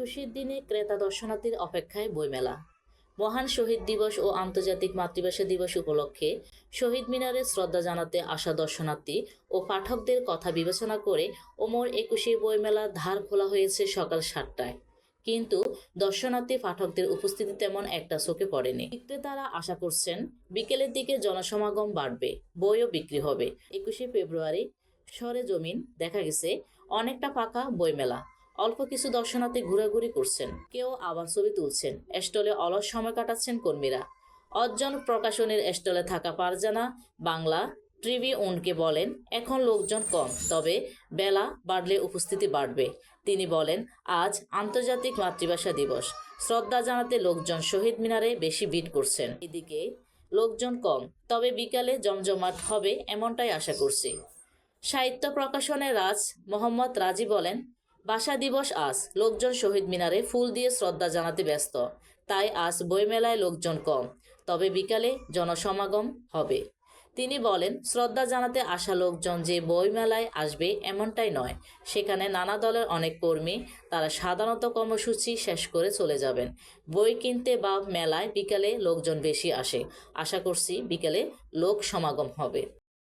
খুশির দিনে ক্রেতা দর্শনার্থীর অপেক্ষায় বইমেলা। মহান শহীদ দিবস ও আন্তর্জাতিক মাতৃভাষা দিবস উপলক্ষে শহীদ মিনারে শ্রদ্ধা জানাতে আসা দর্শনার্থী ও পাঠকদের কথা বিবেচনা করে ওমর একুশে বইমেলা ধার খোলা হয়েছে সকাল সাতটায়। কিন্তু দর্শনার্থী পাঠকদের উপস্থিতি তেমন একটা চোখে পড়েনি। বিক্রেতারা আশা করছেন বিকেলের দিকে জনসমাগম বাড়বে, বইও বিক্রি হবে। একুশে ফেব্রুয়ারি সরেজমিন দেখা গেছে, অনেকটা ফাঁকা বইমেলা। অল্প কিছু দর্শনার্থী ঘোরাঘুরি করছেন, কেউ আবার ছবি তুলছেন। স্টলে অলস সময় কাটাচ্ছেন কর্মীরা। অজ্জন প্রকাশনের স্টলে থাকা পারজানা, বাংলা ট্রিবিউনকে বলেন, এখন লোকজন কম, তবে বেলা বাড়লে উপস্থিতি বাড়বে। তিনি বলেন, আজ আন্তর্জাতিক মাতৃভাষা দিবস। শ্রদ্ধা জানাতে লোকজন শহীদ মিনারে বেশি ভিড় করছেন। এদিকে, লোকজন কম, তবে বিকালে জমজমাট হবে এমনটাই আশা করছি। সাহিত্য প্রকাশনের রাজ, মোহাম্মদ রাজি বলেন ভাষা দিবস আজ। লোকজন শহীদ মিনারে ফুল দিয়ে শ্রদ্ধা জানাতে ব্যস্ত। তাই আজ বইমেলায় লোকজন কম। তবে বিকালে জনসমাগম হবে। তিনি বলেন, শ্রদ্ধা জানাতে আসা লোকজন যে বইমেলায় আসবে এমনটাই নয়। সেখানে নানা দলের অনেক কর্মী, তারা সাধারণত কর্মসূচি শেষ করে চলে যাবেন। বই কিনতে বা মেলায় বিকালে লোকজন বেশি আসে। আশা করছি বিকালে লোক সমাগম হবে।